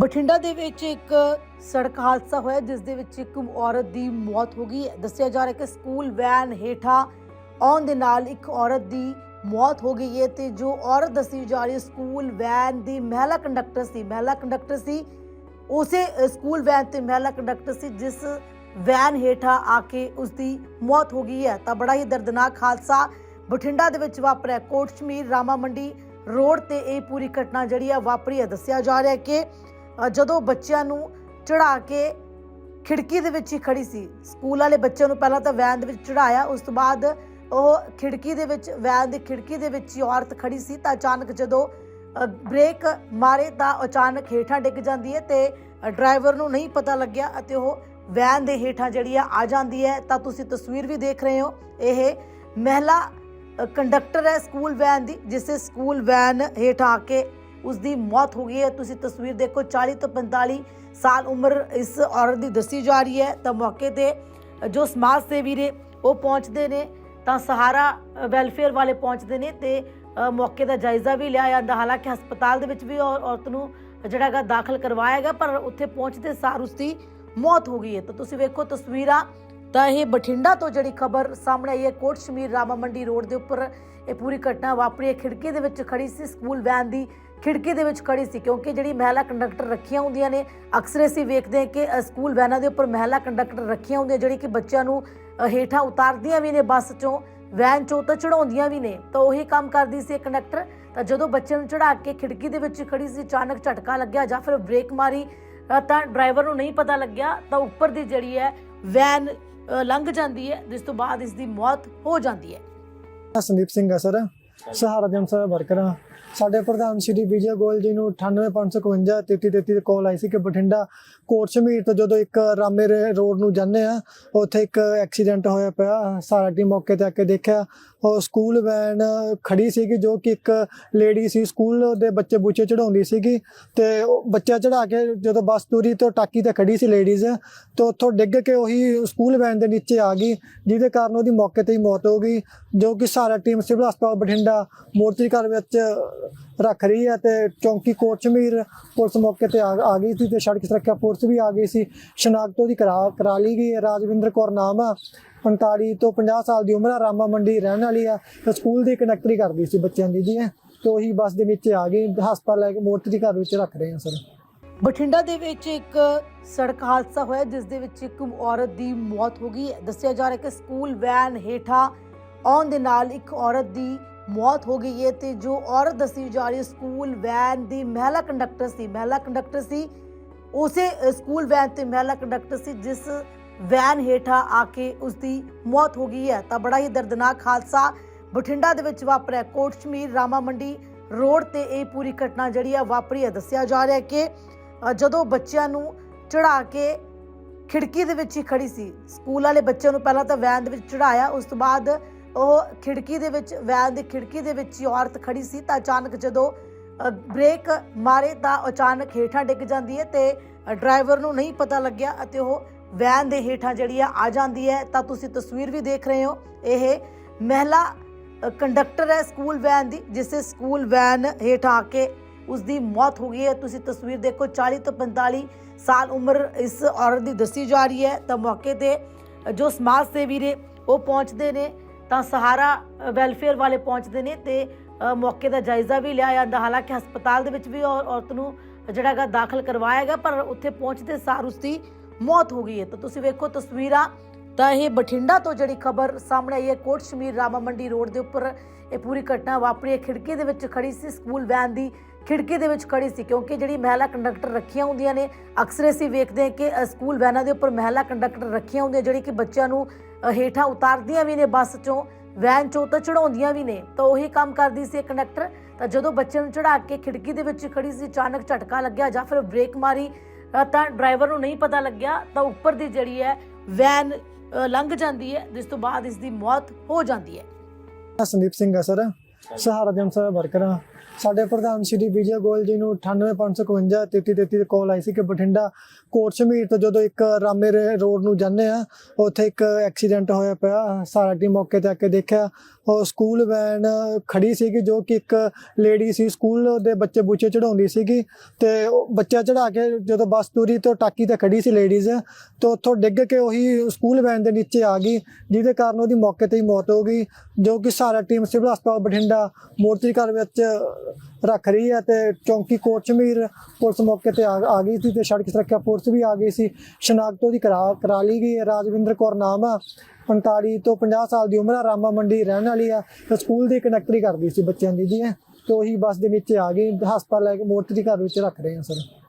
ਬਠਿੰਡਾ ਦੇ ਵਿੱਚ ਇੱਕ ਸੜਕ ਹਾਦਸਾ ਹੋਇਆ, ਜਿਸ ਦੇ ਵਿੱਚ ਇੱਕ ਔਰਤ ਦੀ ਮੌਤ ਹੋ ਗਈ। ਹੈ ਦੱਸਿਆ ਜਾ ਰਿਹਾ ਕਿ ਸਕੂਲ ਵੈਨ ਹੇਠਾਂ ਆਉਣ ਦੇ ਨਾਲ ਇੱਕ ਔਰਤ ਦੀ ਮੌਤ ਹੋ ਗਈ ਹੈ ਤੇ ਜੋ ਔਰਤ ਦੱਸੀ ਜਾ ਰਹੀ ਹੈ, ਸਕੂਲ ਵੈਨ ਦੀ ਮਹਿਲਾ ਕੰਡਕਟਰ ਸੀ। ਮਹਿਲਾ ਕੰਡਕਟਰ ਸੀ, ਉਸੇ ਸਕੂਲ ਵੈਨ ਤੇ ਮਹਿਲਾ ਕੰਡਕਟਰ ਸੀ, ਜਿਸ ਵੈਨ ਹੇਠਾਂ ਆ ਕੇ ਉਸ ਦੀ ਮੌਤ ਹੋ ਗਈ ਹੈ। ਤਾਂ ਬੜਾ ਹੀ ਦਰਦਨਾਕ ਹਾਦਸਾ ਬਠਿੰਡਾ ਦੇ ਵਿੱਚ ਵਾਪਰਿਆ। ਕੋਟ ਸ਼ਮੀਰ ਰਾਮਾ ਮੰਡੀ ਰੋਡ ਤੇ ਇਹ ਪੂਰੀ ਘਟਨਾ ਜਿਹੜੀ ਆ ਵਾਪਰੀ ਹੈ। ਦੱਸਿਆ ਜਾ ਰਿਹਾ ਕਿ ਜਦੋਂ ਬੱਚਿਆਂ ਨੂੰ ਚੜਾ ਕੇ ਖਿੜਕੀ ਦੇ ਵਿੱਚ ਹੀ ਖੜੀ ਸੀ। ਸਕੂਲ ਵਾਲੇ ਬੱਚਿਆਂ ਨੂੰ ਪਹਿਲਾਂ ਤਾਂ ਵੈਨ ਦੇ ਵਿੱਚ ਚੜਾਇਆ ਉਸ ਤੋਂ ਬਾਅਦ ਉਹ ਖਿੜਕੀ ਦੇ ਵਿੱਚ, ਵੈਨ ਦੀ ਖਿੜਕੀ ਦੇ ਵਿੱਚ ਹੀ ਔਰਤ ਖੜੀ ਸੀ ਤਾਂ ਅਚਾਨਕ ਜਦੋਂ ਬ੍ਰੇਕ ਮਾਰੇ ਤਾਂ ਅਚਾਨਕ ਹੇਠਾਂ ਡਿੱਗ ਜਾਂਦੀ ਹੈ ਤੇ ਡਰਾਈਵਰ ਨੂੰ ਨਹੀਂ ਪਤਾ ਲੱਗਿਆ ਅਤੇ ਉਹ ਵੈਨ ਦੇ ਹੇਠਾਂ ਜਿਹੜੀ ਆ ਆ ਜਾਂਦੀ ਹੈ। ਤਾਂ ਤੁਸੀਂ ਤਸਵੀਰ ਵੀ ਦੇਖ ਰਹੇ ਹੋ। ਇਹ ਮਹਿਲਾ ਕੰਡਕਟਰ ਹੈ ਸਕੂਲ ਵੈਨ ਦੀ, ਜਿਸੇ ਸਕੂਲ ਵੈਨ ਹੇਠਾਂ ਆ ਕੇ ਉਸ ਦੀ ਮੌਤ ਹੋ ਗਈ ਹੈ। ਤੁਸੀਂ ਤਸਵੀਰ ਦੇਖੋ 40 ਤੋਂ 45 ਸਾਲ ਉਮਰ ਇਸ ਔਰਤ ਦੀ ਦੱਸੀ ਜਾ ਰਹੀ ਹੈ। ਤਾਂ ਮੌਕੇ ਤੇ ਜੋ ਸਮਾਜ ਸੇਵੀ ਨੇ, ਉਹ ਪਹੁੰਚਦੇ ਨੇ, ਤਾਂ ਸਹਾਰਾ ਵੈਲਫੇਅਰ ਵਾਲੇ ਪਹੁੰਚਦੇ ਨੇ ਤੇ ਮੌਕੇ ਦਾ ਜਾਇਜ਼ਾ ਵੀ ਲਿਆ ਜਾਂਦਾ। ਹਾਲਾਂਕਿ ਹਸਪਤਾਲ ਦੇ ਵਿੱਚ ਵੀ ਔਰ- ਔਰਤ ਨੂੰ ਜਿਹੜਾ ਹੈਗਾ ਦਾਖਲ ਕਰਵਾਇਆ ਗਿਆ, ਪਰ ਉੱਥੇ ਪਹੁੰਚਦੇ ਸਾਰ ਉਸ ਦੀ ਮੌਤ ਹੋ ਗਈ ਹੈ। ਤਾਂ ਤੁਸੀਂ ਵੇਖੋ ਤਸਵੀਰਾਂ ਤਾਂ ਇਹ ਬਠਿੰਡਾ ਤੋਂ ਜਿਹੜੀ ਖਬਰ ਸਾਹਮਣੇ ਆਈ ਹੈ, ਕੋਟ ਸ਼ਮੀਰ ਰਾਮਾ ਮੰਡੀ ਰੋਡ ਦੇ ਉੱਪਰ ਇਹ ਪੂਰੀ ਘਟਨਾ ਵਾਪਰੀ ਹੈ। ਖਿੜਕੀ ਦੇ ਵਿੱਚ ਖੜੀ ਸੀ ਸਕੂਲ ਵੈਨ ਦੀ। ਖਿੜਕੀ ਦੇ ਵਿੱਚ ਖੜੀ ਸੀ ਕਿਉਂਕਿ ਜਿਹੜੀ ਮਹਿਲਾ ਕੰਡਕਟਰ ਰੱਖੀਆਂ ਹੁੰਦੀਆਂ ਨੇ, ਅਕਸਰ ਅਸੀਂ ਵੇਖਦੇ ਹਾਂ ਕਿ ਸਕੂਲ ਵੈਨਾਂ ਦੇ ਉੱਪਰ ਮਹਿਲਾ ਕੰਡਕਟਰ ਰੱਖੀਆਂ ਹੁੰਦੀਆਂ, ਜਿਹੜੀ ਕਿ ਬੱਚਿਆਂ ਨੂੰ ਹੇਠਾਂ ਉਤਾਰਦੀਆਂ ਵੀ ਨੇ ਬੱਸ ਚੋਂ, ਵੈਨ ਚੋਂ ਤਾਂ ਚੜਾਉਂਦੀਆਂ ਵੀ ਨੇ, ਤਾਂ ਉਹੀ ਕੰਮ ਕਰਦੀ ਸੀ ਕੰਡਕਟਰ। ਤਾਂ ਜਦੋਂ ਬੱਚੇ ਨੂੰ ਚੜਾ ਕੇ ਖਿੜਕੀ ਦੇ ਵਿੱਚ ਖੜੀ ਸੀ, ਅਚਾਨਕ ਝਟਕਾ ਲੱਗਿਆ ਜਾਂ ਫਿਰ ਬ੍ਰੇਕ ਮਾਰੀ ਤਾਂ ਡਰਾਈਵਰ ਨੂੰ ਨਹੀਂ ਪਤਾ ਲੱਗਿਆ। ਤਾਂ ਉੱਪਰ ਦੀ ਜਿਹੜੀ ਹੈ ਵੈਨ ਲੰਘ ਜਾਂਦੀ ਹੈ, ਜਿਸ ਤੋਂ ਬਾਅਦ ਇਸ ਦੀ ਮੌਤ ਹੋ ਜਾਂਦੀ ਹੈ। ਮੈਂ ਸੰਦੀਪ ਸਿੰਘ ਹੈ ਸਰ। ਸਹਾਰਾ ਜਨ ਸਰ ਵਰਕਰ ਹਾਂ ਸਾਡੇ ਪ੍ਰਧਾਨ ਸ਼੍ਰੀ ਵਿਜੇ ਗੋਇਲ ਜੀ ਨੂੰ 98551 3333 ਤੇ ਕਾਲ ਆਈ ਸੀ ਕਿ ਬਠਿੰਡਾ ਕੋਟ ਸ਼ਮੀਰ ਤੋਂ ਜਦੋਂ ਇੱਕ ਰਾਮੇ ਰੇ- ਰੋਡ ਨੂੰ ਜਾਂਦੇ ਆ, ਉੱਥੇ ਇੱਕ ਐਕਸੀਡੈਂਟ ਹੋਇਆ ਪਿਆ, ਸਾਰਾ ਟੀਮ ਮੌਕੇ ਤੇ ਆ ਕੇ ਦੇਖਿਆ। ਉਹ ਸਕੂਲ ਵੈਨ ਖੜੀ ਸੀਗੀ, ਜੋ ਕਿ ਇੱਕ ਲੇਡੀ ਸੀ ਸਕੂਲ ਦੇ ਬੱਚੇ ਬੁੱਚੇ ਚੜਾਉਂਦੀ ਸੀਗੀ ਤੇ ਬੱਚਾ ਚੜਾ ਕੇ ਜਦੋਂ ਬੱਸ ਤੁਰੀ ਤੋਂ ਟਾਕੀ ਤੇ ਖੜੀ ਸੀ ਲੇਡੀਜ਼ ਤੇ ਉੱਥੋਂ ਡਿੱਗ ਕੇ ਉਹੀ ਸਕੂਲ ਵੈਨ ਦੇ ਨੀਚੇ ਆ ਗਈ, ਜਿਹਦੇ ਕਾਰਨ ਉਹਦੀ ਮੌਕੇ ਤੇ ਹੀ ਮੌਤ ਹੋ ਗਈ, ਜੋ ਕਿ ਸਾਰਾ ਟੀਮ ਸਿਵਲ ਹਸਪਤਾਲ ਬਠਿੰਡਾ ਮੂਰਤੀ ਘਰ ਵਿੱਚ ਰੱਖ ਰਹੀ ਹੈ ਤੇ ਚੌਂਕੀ ਕੋਟ ਪੁਲਿਸ ਮੌਕੇ ਤੇ ਆ ਆ ਗਈ ਸੀ ਤੇ ਸੜਕ ਸੁਰੱਖਿਆ ਪੁਲਿਸ ਵੀ ਆ ਗਈ ਸੀ। ਸ਼ਨਾਖਤ ਉਹਦੀ ਕਰਾ ਕਰਾ ਲਈ ਗਈ ਹੈ। ਰਾਜਵਿੰਦਰ ਕੌਰ ਨਾਮ ਆ। 45 ਤੋਂ 50 ਸਾਲ ਦੀ ਉਮਰ ਆ, ਰਾਮਾ ਮੰਡੀ ਰਹਿਣ ਵਾਲੀ ਆ ਤੇ ਸਕੂਲ ਦੀ ਕੰਡਕਟਰੀ ਕਰਦੀ ਸੀ ਬੱਚਿਆਂ ਦੀ ਜੀ ਤੇ ਉਹੀ ਬੱਸ ਦੇ ਨੀਚੇ ਆ ਗਈ। ਹਸਪਤਾਲ ਲੈ ਕੇ ਮੂਰਤੀ ਘਰ ਵਿੱਚ ਰੱਖ ਰਹੇ ਹਾਂ ਸਰ। ਬਠਿੰਡਾ ਦੇ ਵਿੱਚ ਇੱਕ ਸੜਕ ਹਾਦਸਾ ਹੋਇਆ, ਜਿਸ ਦੇ ਵਿੱਚ ਇੱਕ ਔਰਤ ਦੀ ਮੌਤ ਹੋ ਗਈ। ਹੈ ਦੱਸਿਆ ਜਾ ਰਿਹਾ ਕਿ ਸਕੂਲ ਵੈਨ ਹੇਠਾਂ ਆਉਣ ਦੇ ਨਾਲ ਇੱਕ ਔਰਤ ਦੀ ਮੌਤ ਹੋ ਗਈ ਹੈ ਤੇ ਜੋ ਔਰਤ ਦੱਸੀ ਜਾ ਰਹੀ ਹੈ, ਸਕੂਲ ਵੈਨ ਦੀ ਮਹਿਲਾ ਕੰਡਕਟਰ ਸੀ, ਮਹਿਲਾ ਕੰਡਕਟਰ ਸੀ। ਉਸੇ ਸਕੂਲ ਵੈਨ ਤੇ ਮਹਿਲਾ ਕੰਡਕਟਰ ਸੀ, ਜਿਸ ਵੈਨ ਹੇਠਾਂ ਆ ਕੇ ਉਸ ਦੀ ਮੌਤ ਹੋ ਗਈ ਹੈ। ਤਾਂ ਬੜਾ ਹੀ ਦਰਦਨਾਕ ਹਾਦਸਾ ਬਠਿੰਡਾ ਦੇ ਵਿੱਚ ਵਾਪਰਿਆ। ਕੋਟਸ਼ਮੀਰ ਰਾਮਾ ਮੰਡੀ ਰੋਡ ਤੇ ਇਹ ਪੂਰੀ ਘਟਨਾ ਜਿਹੜੀ ਆ ਵਾਪਰੀ ਹੈ। ਦੱਸਿਆ ਜਾ ਰਿਹਾ ਕਿ ਜਦੋਂ ਬੱਚਿਆਂ ਨੂੰ ਚੜਾ ਕੇ ਖਿੜਕੀ ਦੇ ਵਿੱਚ ਹੀ ਖੜੀ ਸੀ, ਸਕੂਲ ਵਾਲੇ ਬੱਚਿਆਂ ਨੂੰ ਪਹਿਲਾਂ ਤਾਂ ਵੈਨ ਦੇ ਵਿੱਚ ਚੜਾਇਆ ਉਸ ਤੋਂ ਬਾਅਦ ਉਹ ਖਿੜਕੀ ਦੇ ਵਿੱਚ, ਵੈਨ ਦੀ ਖਿੜਕੀ ਦੇ ਵਿੱਚ ਹੀ ਔਰਤ ਖੜੀ ਸੀ ਤਾਂ ਅਚਾਨਕ ਜਦੋਂ ਬ੍ਰੇਕ ਮਾਰੇ ਤਾਂ ਅਚਾਨਕ ਹੇਠਾਂ ਡਿੱਗ ਜਾਂਦੀ ਹੈ ਤੇ ਡਰਾਈਵਰ ਨੂੰ ਨਹੀਂ ਪਤਾ ਲੱਗਿਆ ਅਤੇ ਉਹ ਵੈਨ ਦੇ ਹੇਠਾਂ ਜਿਹੜੀ ਆ ਆ ਜਾਂਦੀ ਹੈ। ਤਾਂ ਤੁਸੀਂ ਤਸਵੀਰ ਵੀ ਦੇਖ ਰਹੇ ਹੋ। ਇਹ ਮਹਿਲਾ ਕੰਡਕਟਰ ਹੈ ਸਕੂਲ ਵੈਨ ਦੀ ਜਿਸੇ ਸਕੂਲ ਵੈਨ ਹੇਠਾਂ ਆ ਕੇ ਉਸ ਦੀ ਮੌਤ ਹੋ ਗਈ ਹੈ। ਤੁਸੀਂ ਤਸਵੀਰ ਦੇਖੋ 40 ਤੋਂ 45 ਸਾਲ ਉਮਰ ਇਸ ਔਰਤ ਦੀ ਦੱਸੀ ਜਾ ਰਹੀ ਹੈ। ਤਾਂ ਮੌਕੇ ਤੇ ਜੋ ਸਮਾਜ ਸੇਵੀ ਨੇ, ਉਹ ਪਹੁੰਚਦੇ ਨੇ। ਤਾਂ ਸਹਾਰਾ ਵੈਲਫੇਅਰ ਵਾਲੇ ਪਹੁੰਚਦੇ ਨੇ ਤੇ ਮੌਕੇ ਦਾ ਜਾਇਜ਼ਾ ਵੀ ਲਿਆ ਜਾਂਦਾ। ਹਾਲਾਂਕਿ ਹਸਪਤਾਲ ਦੇ ਵਿੱਚ ਵੀ ਔਰ- ਔਰਤ ਨੂੰ ਜਿਹੜਾ ਹੈਗਾ ਦਾਖਲ ਕਰਵਾਇਆ ਗਿਆ, ਪਰ ਉੱਥੇ ਪਹੁੰਚਦੇ ਸਾਰ ਉਸ ਦੀ ਮੌਤ ਹੋ ਗਈ ਹੈ। ਤਾਂ ਤੁਸੀਂ ਵੇਖੋ ਤਸਵੀਰਾਂ, ਤਾਂ ਇਹ ਬਠਿੰਡਾ ਤੋਂ ਜਿਹੜੀ ਖਬਰ ਸਾਹਮਣੇ ਆਈ ਹੈ, ਕੋਟ ਸ਼ਮੀਰ ਰਾਮਾ ਮੰਡੀ ਰੋਡ ਦੇ ਉੱਪਰ ਇਹ ਪੂਰੀ ਘਟਨਾ ਵਾਪਰੀ ਹੈ। ਖਿੜਕੀ ਦੇ ਵਿੱਚ ਖੜੀ ਸੀ ਸਕੂਲ ਵੈਨ ਦੀ। ਖਿੜਕੀ ਦੇ ਵਿੱਚ ਖੜੀ ਸੀ, ਕਿਉਂਕਿ ਜਿਹੜੀ ਮਹਿਲਾ ਕੰਡਕਟਰ ਰੱਖੀਆਂ ਹੁੰਦੀਆਂ ਨੇ, ਅਕਸਰ ਅਸੀਂ ਵੇਖਦੇ ਹਾਂ ਕਿ ਸਕੂਲ ਵੈਨਾਂ ਦੇ ਉੱਪਰ ਮਹਿਲਾ ਕੰਡਕਟਰ ਰੱਖੀਆਂ ਹੁੰਦੀਆਂ, ਜਿਹੜੀ ਕਿ ਬੱਚਿਆਂ ਨੂੰ ਹੇਠਾਂ ਉਤਾਰਦੀਆਂ ਵੀ ਨੇ, ਬੱਸ ਚੋਂ, ਵੈਨ ਚੋਂ ਤਾਂ ਚੜਾਉਂਦੀਆਂ ਵੀ ਨੇ, ਤਾਂ ਉਹੀ ਕੰਮ ਕਰਦੀ ਸੀ ਕੰਡਕਟਰ। ਤਾਂ ਜਦੋਂ ਬੱਚੇ ਨੂੰ ਚੜਾ ਕੇ ਖਿੜਕੀ ਦੇ ਵਿੱਚ ਖੜੀ ਸੀ, ਅਚਾਨਕ ਝਟਕਾ ਲੱਗਿਆ ਜਾਂ ਫਿਰ ਬ੍ਰੇਕ ਮਾਰੀ ਤਾਂ ਡਰਾਈਵਰ ਨੂੰ ਨਹੀਂ ਪਤਾ ਲੱਗਿਆ, ਤਾਂ ਉੱਪਰ ਦੀ ਜਿਹੜੀ ਹੈ, ਵੈਨ ਲੰਘ ਜਾਂਦੀ ਹੈ, ਜਿਸ ਤੋਂ ਬਾਅਦ ਇਸ ਦੀ ਮੌਤ ਹੋ ਜਾਂਦੀ ਹੈ। ਸੰਦੀਪ ਸਿੰਘ ਹੈ ਸਰ। ਸਹਾਰਾ ਜਨ ਸਰ, ਵਰਕਰ ਹਾਂ ਸਾਡੇ ਪ੍ਰਧਾਨ ਸ਼੍ਰੀ ਵਿਜੇ ਗੋਇਲ ਜੀ ਨੂੰ 98551 3333 ਤੇ ਕਾਲ ਆਈ ਸੀ ਕਿ ਬਠਿੰਡਾ ਕੋਟ ਸ਼ਮੀਰ ਤੋਂ ਜਦੋਂ ਇੱਕ ਰਾਮੇ ਰੇ- ਰੋਡ ਨੂੰ ਜਾਂਦੇ ਆ, ਉੱਥੇ ਇੱਕ ਐਕਸੀਡੈਂਟ ਹੋਇਆ ਪਿਆ, ਸਾਰਾ ਟੀਮ ਮੌਕੇ ਤੇ ਆ ਕੇ ਦੇਖਿਆ। ਉਹ ਸਕੂਲ ਵੈਨ ਖੜੀ ਸੀਗੀ, ਜੋ ਕਿ ਇੱਕ ਲੇਡੀ ਸੀ, ਸਕੂਲ ਦੇ ਬੱਚੇ ਬੁੱਚੇ ਚੜਾਉਂਦੀ ਸੀਗੀ ਤੇ ਬੱਚਾ ਚੜਾ ਕੇ ਜਦੋਂ ਬੱਸ ਤੁਰੀ ਤੋਂ ਟਾਕੀ ਤੇ ਖੜੀ ਸੀ ਲੇਡੀਜ਼ ਤੇ ਉੱਥੋਂ ਡਿੱਗ ਕੇ ਉਹੀ ਸਕੂਲ ਵੈਨ ਦੇ ਨੀਚੇ ਆ ਗਈ, ਜਿਹਦੇ ਕਾਰਨ ਉਹਦੀ ਮੌਕੇ ਤੇ ਹੀ ਮੌਤ ਹੋ ਗਈ, ਜੋ ਕਿ ਸਾਰਾ ਟੀਮ ਸਿਵਲ ਹਸਪਤਾਲ ਬਠਿੰਡਾ ਮੋਰਚੀ ਘਰ ਵਿੱਚ ਰੱਖ ਰਹੀ ਹੈ ਤੇ ਚੌਂਕੀ ਕੋਟ ਪੁਲਿਸ ਮੌਕੇ ਤੇ ਆ ਗਈ ਸੀ ਤੇ ਸੜਕ ਸੁਰੱਖਿਆ ਪੁਲਿਸ ਵੀ ਆ ਗਈ ਸੀ। ਸ਼ਨਾਖਤ ਉਹਦੀ ਕਰਾ ਕਰਾ ਲਈ ਗਈ ਹੈ। ਰਾਜਵਿੰਦਰ ਕੌਰ ਨਾਮ ਆ 45 ਤੋਂ 50 ਸਾਲ ਦੀ ਉਮਰ ਆ, ਰਾਮਾ ਮੰਡੀ ਰਹਿਣ ਵਾਲੀ ਆ ਤੇ ਸਕੂਲ ਦੀ ਕਨੈਕਟਰੀ ਕਰਦੀ ਸੀ ਬੱਚਿਆਂ ਦੀ, ਜੀ। ਤੇ ਉਹੀ ਬੱਸ ਦੇ ਨੀਚੇ ਆ ਗਈ, ਹਸਪਤਾਲ ਲੈ ਕੇ ਮੋਰਚੀ ਘਰ ਵਿੱਚ ਰੱਖ ਰਹੇ ਆ ਸਰ।